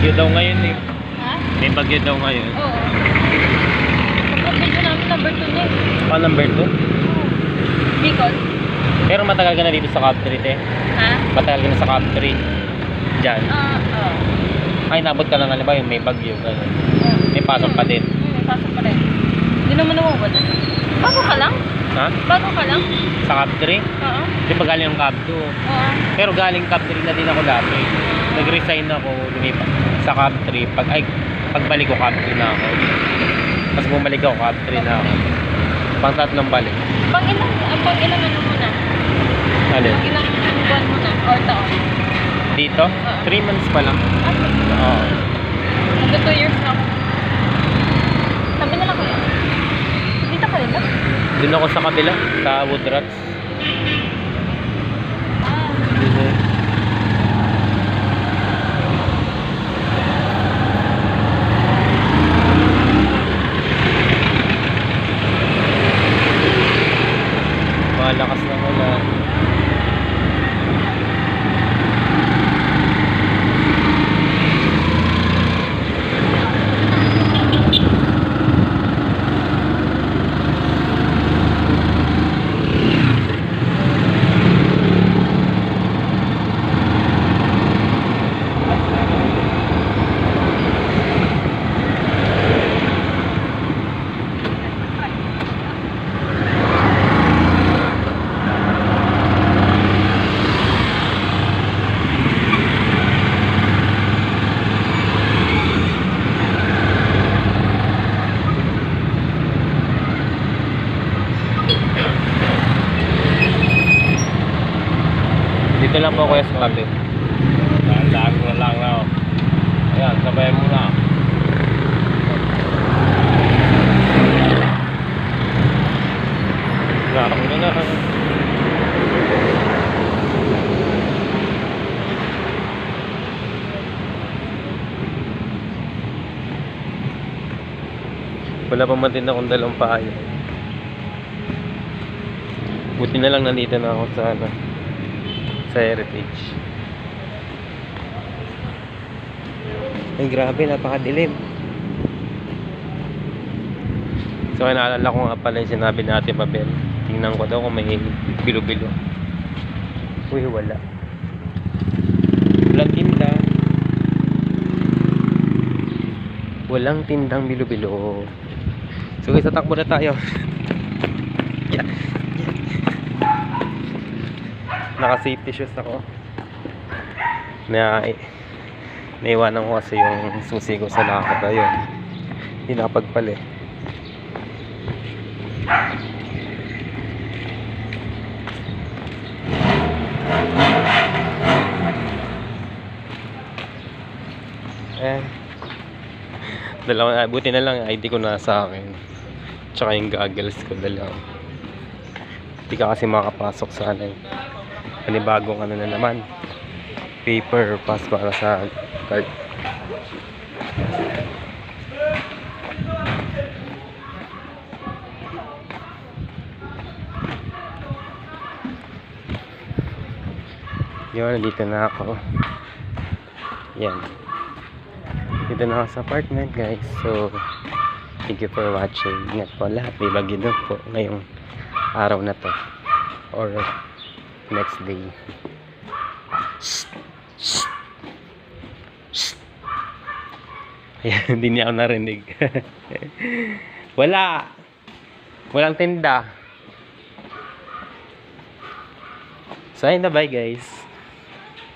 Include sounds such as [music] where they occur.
bagyo daw ngayon eh. Ha? May bagyo daw ngayon. Oo. Pagpapidyo namin number 2 na eh. Pa number 2? Bicol? Pero matagal ka na dito sa 3 te. Ha? Matagal ka na sa 3. Diyan. Ah, oo. Ay, nabot ka lang ba yung may bagyo. Ganun. Oo. May pasok pa din. Hmm, may pasok pa rin. Hindi naman nawawala. Bago ka lang? Ha? Bago ka lang? Sa Cap 3? Oo. Di ba galing yung Cap 2? Oo. Pero galing Cap 3 na din ako dati. Nag-resign ako, lumipat sa Cap 3. Pag, ay, pagbalik ko Cap 2 na ako. Tapos bumalik ako Cap 3 na ako. Pang tatlong balik. Pang ilang, ang pang ilang ano mo na? Alin? Pang ilang buwan mo na? Or taon? Dito? 3 months pa lang. Ah, Oo. Magka 2 years na ako. Sabi na lang ko yun. Dito ka rin ba? Doon ako sa kabila, sa Woodrats. Ah. Malakas na wala. Lang po kuya sa kabit. Dahan mo lang na. Ayan, sabayan mo na. Nakakang na na. Wala pa man din akong dalang paaya. Buti na lang nandito na ako sa ano, sa Heritage. Ay grabe, napakadilim. So naalala ko nga pala yung sinabi natin Mabel. Tingnan ko daw kung may bilo-bilo. Uy, wala. Walang tinda. Walang tindang bilo-bilo. So guys, tatakbo na tayo. [laughs] yeah. Naka-safety shoes ako. Na naiwanan ko kasi yung susi ko sa lakad ayun. Hindi nakapagpali. Eh, dalawa, buti na lang ID ko na sa akin. Tsaka yung goggles ko dalawa. Hindi ka kasi makapasok sa ano eh. Panibagong ano na naman. Paper pass para sa card. Yun, dito na ako. Yan. Dito na ako sa apartment guys. So, thank you for watching. Ingat po lahat. May bagyo po ngayong araw na to. Or next day. Ayan, [laughs] hindi niya ako narinig. [laughs] Wala! Walang tinda. Ayun na bye guys.